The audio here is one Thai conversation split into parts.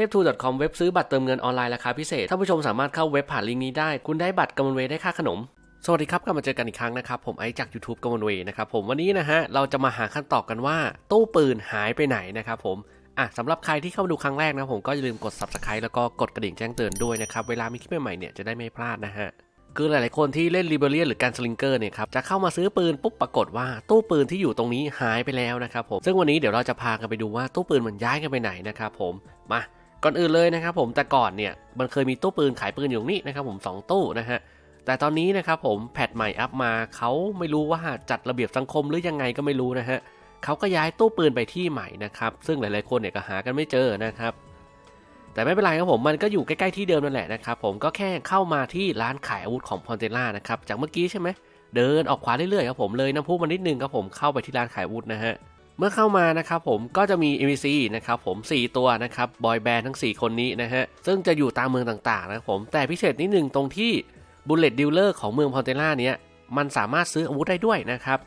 ทพทู .com เว็บซื้อบัตรเติมเงินออนไลน์ราคาพิเศษท่านผู้ชมสามารถเข้าเว็บผ่านลิงก์นี้ได้ คุณได้บัตรกำมลเวได้ค่าขนม สวัสดีครับกลับมาเจอกันอีกครั้งนะครับ ผมไอจาก YouTube กำมลเวนะครับผมวันนี้นะฮะเราจะมาหาคำตอบกันว่า ตู้ปืนหายไปไหนนะครับผมอะสำหรับใครที่เข้ามาดูครั้งแรกนะผมก็อย่าลืมกด subscribe แล้วก็กดกระดิ่งแจ้งเตือนด้วยนะครับเวลามีคลิปใหม่ๆเนี่ยจะได้ไม่พลาดนะฮะคือหลายๆคนที่เล่นรีเบเลียนหรือการสลิงเกอร์เนี่ยครับจะเข้ามาซื้อปืนปุ๊บปรากฏว่าตู้ปืนที่อยู่ตรงนี้หายไปแล้วนะครับผมซึ่งวันนี้เดี๋ยวเราจะพากันไปดูว่าตู้ปืนมันย้ายกันไปไหนนะครับผมมา ก่อนอื่นเลยนะครับผมแต่ก่อนเนี่ยมันเคยมีตู้ปืนขายปืนอยู่นี้นะครับผมสองตู้นะฮะแต่ตอนนี้นะครับผมแพทใหม่อัพมาเขาไม่รู้ว่าจัดระเบียบสังคมหรือยังไงก็ไม่รู้นะฮะเขาก็ย้ายตู้ปืนไปที่ใหม่นะครับซึ่งหลายๆคนเนี่ยก็หากันไม่เจอนะครับแต่ไม่เป็นไรครับผมมันก็อยู่ใกล้ๆที่เดิมนั่นแหละนะครับผมก็แค่เข้ามาที่ร้านขายอาวุธของพอนเทล่านะครับจากเมื่อกี้ใช่ไหมเดินออกขวาเรื่อยๆครับผมเลยน้ำพุมานิดนึงครับผมเข้าไปที่ร้านขายอาวุธนะฮะ เมื่อเข้ามานะครับผมก็จะมี NPC นะครับผม 4 ตัวนะครับบอยแบนด์ทั้ง 4 คนนี้นะฮะ ซึ่งจะอยู่ตามเมืองต่างๆนะครับผมแต่พิเศษนิดนึงตรงที่บุลเลตดิลเลอร์ของเมืองพอนเทล่าเนี้ยมันสามารถซื้ออาวุธได้ด้วยนะครับ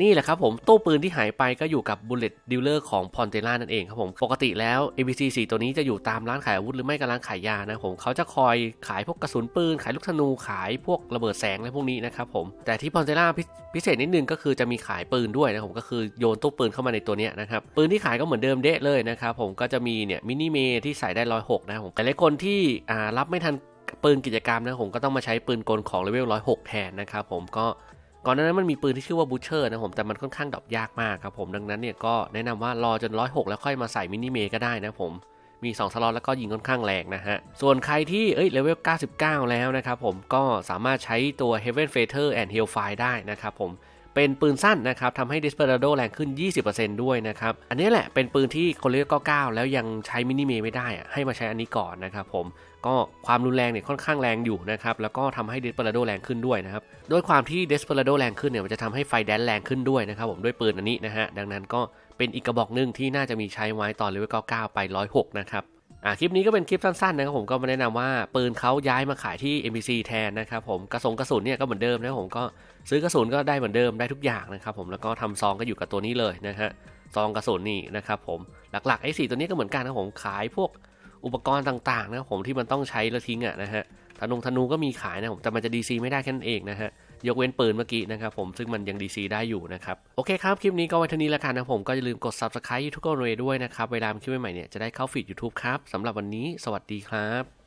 นี่แหละครับผมตู้ปืนที่หายไปก็อยู่กับ Bullet Dealer ของ p o n t e l a นั่นเองครับผม ปกติแล้ว ABC 4 ตัวนี้จะอยู่ตามร้านขายอาวุธหรือไม่ก็ร้านขายยานะผมเขาจะคอยขายพวกกระสุนปืน ขายลูกธนูขายพวกระเบิดแสงอะไรพวกนี้นะครับผมแต่ที่ p o n t e l a พิเศษนิดนึงก็คือจะมีขายปืนด้วยนะผมก็คือโยนตู้ปืนเข้ามาในตัวนี้นะครับปืนที่ขายก็เหมือนเดิมเดะเลยนะครับผมก็จะมีเนี่ยมินิเมที่ใส่ได้ร้อยหกนะผมแต่หลายคนที่อ่ารับไม่ทันปืนกิจกรรมนะผมก็ต้องมาใช้ปืนกลของเลเวลร้อยหกแทนนะครับผมก็ ก่อนหน้านั้นมันมีปืนที่ชื่อว่าบูเชอร์นะผมแต่มันค่อนข้างดรอปยากมากครับผมดังนั้นเนี่ยก็แนะนำว่ารอจนร้อยหกแล้วค่อยมาใส่มินิเมก็ได้นะผมมี2สล็อตแล้วก็ยิงค่อนข้างแรงนะฮะ ส่วนใครที่เอ้ยเลเวล 99 แล้วนะครับผมก็สามารถใช้ตัว Heaven Fater and Hellfire ได้นะครับผม เป็นปืนสั้นนะครับทำให้ Desperado แรงขึ้น 20%ด้วยนะครับ อันนี้แหละเป็นปืนที่คนเลเวล99แล้วยังใช้มินิเมไม่ได้อะให้มาใช้อันนี้ก่อนนะครับผมก็ความรุนแรงเนี่ยค่อนข้างแรงอยู่นะครับ แล้วก็ทำให้ Desperado แรงขึ้นด้วยนะครับด้วยความที่ Desperado แรงขึ้นเนี่ยมันจะทำให้ไฟแดนแรงขึ้นด้วยนะครับผมด้วยปืนอันนี้นะฮะ ดังนั้นก็เป็นอีกกระบอกหนึ่งที่น่าจะมีใช้ไว้ตอนเลเวล99ไป 106 นะครับ อ่าคลิปนี้ก็เป็นคลิปสั้นๆนะครับผมก็มาแนะนำว่าปืนเขาย้ายมาขายที่ NPC แทนนะครับผมกระสงกระสุนเนี่ยก็เหมือนเดิมนะผมก็ซื้อกระสุนก็ได้เหมือนเดิมได้ทุกอย่างนะครับผมแล้วก็ทำซองก็อยู่กับตัวนี้เลยนะฮะซองกระสุนนี่นะครับผมหลักๆไอ้สีตัวนี้ก็เหมือนกันนะผมขายพวก อุปกรณ์ต่างๆนะครับผมที่มันต้องใช้แล้วทิ้งอะนะฮะธนูธนูก็มีขายนะผมแต่มันจะ DC ไม่ได้แค่นั้นเองนะฮะยกเว้นปืนเมื่อกี้นะครับผมซึ่งมันยัง DC ได้อยู่นะครับ โอเคครับ คลิปนี้ก็ไว้เท่านี้แล้วกันนะผมก็อย่าลืมกด Subscribe YouTube ก o นเวด้วยนะครับ เวลาคลิปใหม่ๆเนี่ยจะได้เข้าฟีด YouTube ครับสำหรับวันนี้ สวัสดีครับ